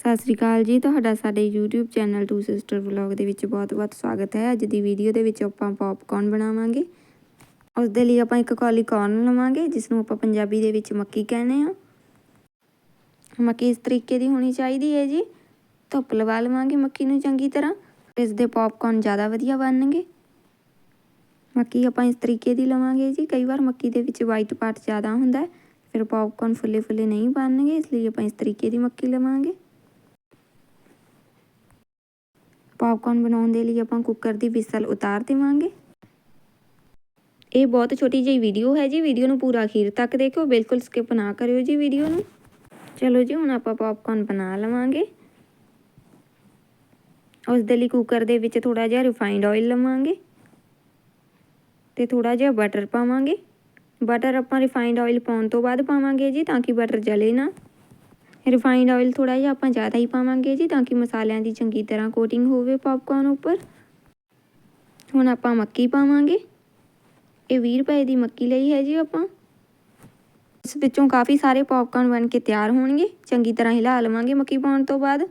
ਸਤਿ ਸ੍ਰੀ ਅਕਾਲ ਜੀ, ਤੁਹਾਡਾ ਸਾਡੇ YouTube channel two sister vlog ਦੇ ਵਿੱਚ ਬਹੁਤ-ਬਹੁਤ ਸਵਾਗਤ ਹੈ। ਅੱਜ ਦੀ ਵੀਡੀਓ ਦੇ ਵਿੱਚ ਆਪਾਂ ਪੌਪਕੌਰਨ ਬਣਾਵਾਂਗੇ। ਉਸ ਦੇ ਲਈ ਆਪਾਂ ਇੱਕ ਕੌਲੀ ਕੌਰਨ ਲਵਾਂਗੇ ਜਿਸ ਨੂੰ ਆਪਾਂ ਪੰਜਾਬੀ ਦੇ ਵਿੱਚ ਮੱਕੀ ਕਹਿੰਦੇ ਆ ਮੱਕੀ ਇਸ ਤਰੀਕੇ ਦੀ ਹੋਣੀ ਚਾਹੀਦੀ ਹੈ ਜੀ। ਧੁੱਪ ਲਵਾ ਲਵਾਂਗੇ ਮੱਕੀ ਨੂੰ ਚੰਗੀ ਤਰ੍ਹਾਂ। ਇਸ ਦੇ ਪੌਪਕੌਰਨ ਜ਼ਿਆਦਾ ਵਧੀਆ ਬਣਨਗੇ। ਮੱਕੀ ਆਪਾਂ ਇਸ ਤਰੀਕੇ ਦੀ ਲਵਾਂਗੇ ਜੀ। ਕਈ ਵਾਰ ਮੱਕੀ ਦੇ ਵਿੱਚ ਵਾਈਟ ਪਾਰਟ ਜ਼ਿਆਦਾ ਹੁੰਦਾ ਫਿਰ ਪੌਪਕੌਰਨ ਫੁੱਲੇ ਫੁੱਲੇ ਨਹੀਂ ਬਣਨਗੇ, ਇਸ ਲਈ ਆਪਾਂ ਇਸ ਤਰੀਕੇ ਦੀ ਮੱਕੀ ਲਵਾਂਗੇ। ਪੌਪਕੌਰਨ ਬਣਾਉਣ ਦੇ ਲਈ ਆਪਾਂ ਕੁੱਕਰ ਦੀ ਵਿਸਲ ਉਤਾਰ ਦੇਵਾਂਗੇ। ਇਹ ਬਹੁਤ ਛੋਟੀ ਜਿਹੀ ਵੀਡੀਓ ਹੈ ਜੀ। ਵੀਡੀਓ ਨੂੰ ਪੂਰਾ ਅਖੀਰ ਤੱਕ ਦੇਖਿਓ। ਬਿਲਕੁਲ ਸਕਿਪ ਨਾ ਕਰਿਓ ਜੀ ਵੀਡੀਓ ਨੂੰ। ਚਲੋ ਜੀ, ਹੁਣ ਆਪਾਂ ਪੌਪਕੌਰਨ ਬਣਾ ਲਵਾਂਗੇ। ਉਸ ਦੇ ਲਈ ਕੁੱਕਰ ਦੇ ਵਿੱਚ ਥੋੜਾ ਜਿਹਾ ਰਿਫਾਈਨਡ ਆਇਲ ਲਵਾਂਗੇ ਤੇ ਥੋੜਾ ਜਿਹਾ ਬਟਰ ਪਾਵਾਂਗੇ। ਬਟਰ ਆਪਾਂ ਰਿਫਾਈਨਡ ਆਇਲ ਪਾਉਣ ਤੋਂ ਬਾਅਦ ਪਾਵਾਂਗੇ ਜੀ, ਤਾਂ ਕਿ ਬਟਰ ਜਲੇ ਨਾ। ਰਿਫਾਈਨਡ ਆਇਲ ਥੋੜਾ ਜਿਹਾ ਆਪਾਂ ਜ਼ਿਆਦਾ ਹੀ ਪਾਵਾਂਗੇ ਜੀ ਤਾਂ ਕਿ ਮਸਾਲਿਆਂ ਦੀ ਚੰਗੀ ਤਰ੍ਹਾਂ ਕੋਟਿੰਗ ਹੋਵੇ ਪੌਪਕੌਰਨ ਉੱਪਰ। ਹੁਣ ਆਪਾਂ ਮੱਕੀ ਪਾਵਾਂਗੇ। ਇਹ 20 ਰੁਪਏ ਦੀ ਮੱਕੀ ਲਈ ਹੈ ਜੀ ਆਪਾਂ। ਇਸ ਵਿੱਚੋਂ ਕਾਫੀ ਸਾਰੇ ਪੌਪਕੌਰਨ ਬਣ ਕੇ ਤਿਆਰ ਹੋਣਗੇ। ਚੰਗੀ ਤਰ੍ਹਾਂ ਹਿਲਾ ਲਵਾਂਗੇ ਮੱਕੀ ਪਾਉਣ ਤੋਂ ਬਾਅਦ।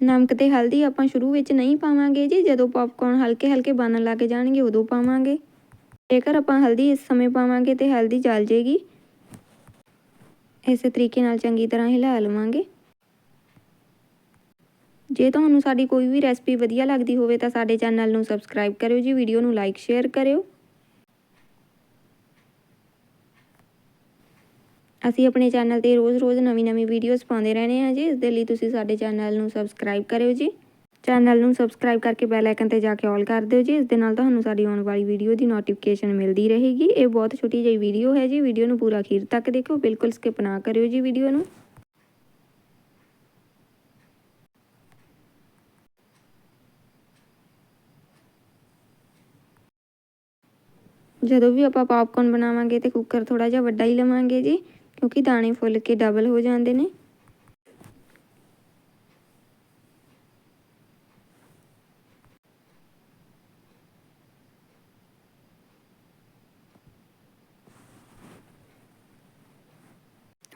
ਨਮਕ ਤੇ ਹਲਦੀ ਆਪਾਂ ਸ਼ੁਰੂ ਵਿੱਚ ਨਹੀਂ ਪਾਵਾਂਗੇ ਜੀ। ਜਦੋਂ ਪੌਪਕੌਰਨ ਹਲਕੇ ਹਲਕੇ ਬਣਨ ਲੱਗ ਜਾਣਗੇ ਉਦੋਂ ਪਾਵਾਂਗੇ। ਜੇਕਰ ਆਪਾਂ ਹਲਦੀ ਇਸ ਸਮੇਂ ਪਾਵਾਂਗੇ ਤੇ ਹਲਦੀ ਜਲ ਜੇਗੀ। ਇਸੇ ਤਰੀਕੇ ਨਾਲ ਚੰਗੀ ਤਰ੍ਹਾਂ ਹਿਲਾ ਲਵਾਂਗੇ। ਜੇ ਤੁਹਾਨੂੰ ਸਾਡੀ ਕੋਈ ਵੀ ਰੈਸਪੀ ਵਧੀਆ ਲੱਗਦੀ ਹੋਵੇ ਤਾਂ ਸਾਡੇ ਚੈਨਲ ਨੂੰ ਸਬਸਕ੍ਰਾਈਬ ਕਰਿਓ ਜੀ, ਵੀਡੀਓ ਨੂੰ ਲਾਈਕ, ਸ਼ੇਅਰ ਕਰਿਓ। ਅਸੀਂ ਆਪਣੇ ਚੈਨਲ ਤੇ ਰੋਜ਼-ਰੋਜ਼ ਨਵੀਂ-ਨਵੀਂ ਵੀਡੀਓਜ਼ ਪਾਉਂਦੇ ਰਹਿੰਦੇ ਹਾਂ ਜੀ, ਇਸ ਦੇ ਲਈ ਤੁਸੀਂ ਸਾਡੇ ਚੈਨਲ ਨੂੰ ਸਬਸਕ੍ਰਾਈਬ ਕਰਿਓ ਜੀ। ਚੈਨਲ ਨੂੰ ਸਬਸਕ੍ਰਾਈਬ ਕਰਕੇ ਬੈਲ ਆਈਕਨ ਤੇ ਜਾ ਕੇ ਆਲ ਕਰ ਦਿਓ ਜੀ। ਇਸ ਦੇ ਨਾਲ ਤੁਹਾਨੂੰ ਸਾਡੀ ਆਉਣ ਵਾਲੀ ਵੀਡੀਓ ਦੀ ਨੋਟੀਫਿਕੇਸ਼ਨ ਮਿਲਦੀ ਰਹੇਗੀ। ਇਹ ਬਹੁਤ ਛੋਟੀ ਜਿਹੀ ਵੀਡੀਓ ਹੈ ਜੀ। ਵੀਡੀਓ ਨੂੰ ਪੂਰਾ ਅਖੀਰ ਤੱਕ ਦੇਖੋ। ਬਿਲਕੁਲ ਸਕਿਪ ਨਾ ਕਰਿਓ ਜੀ ਵੀਡੀਓ ਨੂੰ। ਜਦੋਂ ਵੀ ਆਪਾਂ ਪੌਪਕੌਰਨ ਬਣਾਵਾਂਗੇ ਤੇ ਕੁੱਕਰ ਥੋੜਾ ਜਿਹਾ ਵੱਡਾ ਹੀ ਲਵਾਂਗੇ ਜੀ, ਕਿਉਂਕਿ ਦਾਣੇ ਫੁੱਲ ਕੇ ਡਬਲ ਹੋ ਜਾਂਦੇ ਨੇ।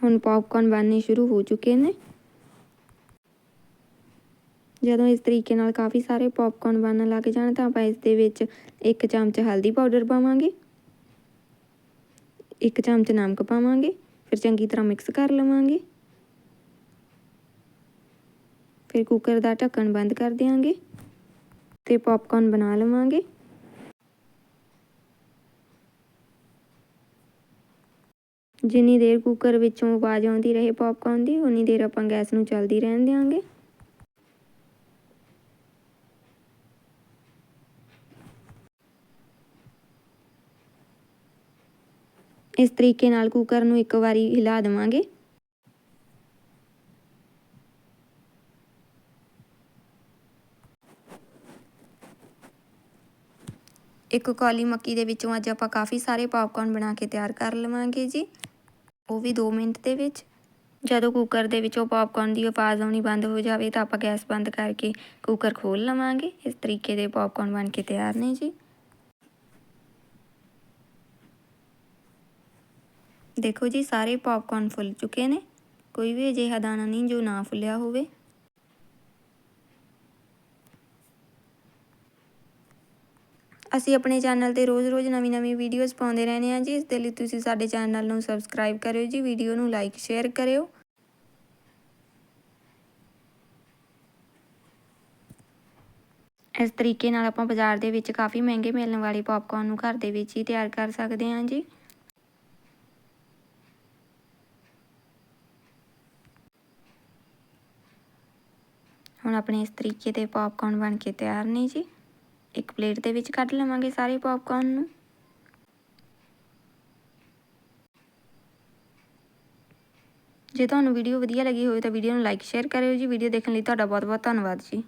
ਹੁਣ ਪੌਪਕੌਰਨ ਬਣਨੇ ਸ਼ੁਰੂ ਹੋ ਚੁੱਕੇ ਨੇ। ਜਦੋਂ ਇਸ ਤਰੀਕੇ ਨਾਲ ਕਾਫੀ ਸਾਰੇ ਪੌਪਕੌਰਨ ਬਣਨ ਲੱਗ ਜਾਣ ਤਾਂ ਆਪਾਂ ਇਸ ਦੇ ਵਿੱਚ ਇੱਕ ਚਮਚ ਹਲਦੀ ਪਾਊਡਰ ਪਾਵਾਂਗੇ। ਇੱਕ ਚਮਚ ਨਮਕ ਪਾਵਾਂਗੇ, ਫਿਰ ਚੰਗੀ ਤਰ੍ਹਾਂ ਮਿਕਸ ਕਰ ਲਵਾਂਗੇ। ਫਿਰ ਕੁੱਕਰ ਦਾ ਢੱਕਣ ਬੰਦ ਕਰ ਦਿਆਂਗੇ ਤੇ ਪੌਪਕੌਰਨ ਬਣਾ ਲਵਾਂਗੇ। ਜਿੰਨੀ ਦੇਰ ਕੁੱਕਰ ਵਿੱਚੋਂ ਆਵਾਜ਼ ਆਉਂਦੀ ਰਹੇ ਪੌਪਕੌਰਨ ਦੀ, ਉਨੀ ਦੇਰ ਆਪਾਂ ਗੈਸ ਨੂੰ ਚੱਲਦੀ ਰਹਿਣ ਦਿਆਂਗੇ। ਇਸ ਤਰੀਕੇ ਨਾਲ ਕੁੱਕਰ ਨੂੰ ਇੱਕ ਵਾਰੀ ਹਿਲਾ ਦੇਵਾਂਗੇ। ਇੱਕ ਕੌਲੀ ਮੱਕੀ ਦੇ ਵਿੱਚੋਂ ਅੱਜ ਆਪਾਂ ਕਾਫੀ ਸਾਰੇ ਪੌਪਕੌਰਨ ਬਣਾ ਕੇ ਤਿਆਰ ਕਰ ਲਵਾਂਗੇ ਜੀ। ਉਹ ਵੀ 2 ਮਿੰਟ ਦੇ ਵਿੱਚ। ਜਦੋਂ ਕੁੱਕਰ ਦੇ ਵਿੱਚੋਂ ਪੌਪਕੌਰਨ ਦੀ ਆਵਾਜ਼ ਆਉਣੀ ਬੰਦ ਹੋ ਜਾਵੇ ਤਾਂ ਆਪਾਂ ਗੈਸ ਬੰਦ ਕਰਕੇ ਕੁੱਕਰ ਖੋਲ ਲਵਾਂਗੇ। ਇਸ ਤਰੀਕੇ ਦੇ ਪੌਪਕੌਰਨ ਬਣ ਕੇ ਤਿਆਰ ਨੇ ਜੀ। ਦੇਖੋ ਜੀ, ਸਾਰੇ ਪੌਪਕੌਰਨ ਫੁੱਲ ਚੁੱਕੇ ਨੇ। ਕੋਈ ਵੀ ਅਜਿਹਾ ਦਾਣਾ ਨਹੀਂ ਜੋ ਨਾ ਫੁੱਲਿਆ ਹੋਵੇ। ਅਸੀਂ ਆਪਣੇ ਚੈਨਲ ਤੇ ਰੋਜ਼-ਰੋਜ਼ ਨਵੀਂ-ਨਵੀਂ ਵੀਡੀਓਜ਼ ਪਾਉਂਦੇ ਰਹਿੰਦੇ ਹਾਂ ਜੀ, ਇਸ ਦੇ ਲਈ ਤੁਸੀਂ ਸਾਡੇ ਚੈਨਲ ਨੂੰ ਸਬਸਕ੍ਰਾਈਬ ਕਰਿਓ ਜੀ ਵੀਡੀਓ ਨੂੰ ਲਾਈਕ ਸ਼ੇਅਰ ਕਰਿਓ। ਇਸ ਤਰੀਕੇ ਨਾਲ ਆਪਾਂ ਬਾਜ਼ਾਰ ਦੇ ਵਿੱਚ ਕਾਫੀ ਮਹਿੰਗੇ ਮਿਲਣ ਵਾਲੇ ਪੌਪਕੌਰਨ ਨੂੰ ਘਰ ਦੇ ਵਿੱਚ ਹੀ ਤਿਆਰ ਕਰ ਸਕਦੇ ਹਾਂ ਜੀ। ਹੁਣ ਆਪਣੇ ਇਸ ਤਰੀਕੇ ਦੇ ਪੌਪਕੌਰਨ ਬਣ ਕੇ ਤਿਆਰ ਨੇ ਜੀ। ਇੱਕ ਪਲੇਟ ਦੇ ਵਿੱਚ ਕੱਢ ਲਵਾਂਗੇ ਸਾਰੇ ਪੌਪਕੌਰਨ ਨੂੰ। ਜੇ ਤੁਹਾਨੂੰ ਵੀਡੀਓ ਵਧੀਆ ਲੱਗੀ ਹੋਵੇ ਤਾਂ ਵੀਡੀਓ ਨੂੰ ਲਾਈਕ ਸ਼ੇਅਰ ਕਰਿਓ ਜੀ। ਵੀਡੀਓ ਦੇਖਣ ਲਈ ਤੁਹਾਡਾ ਬਹੁਤ ਬਹੁਤ ਧੰਨਵਾਦ ਜੀ।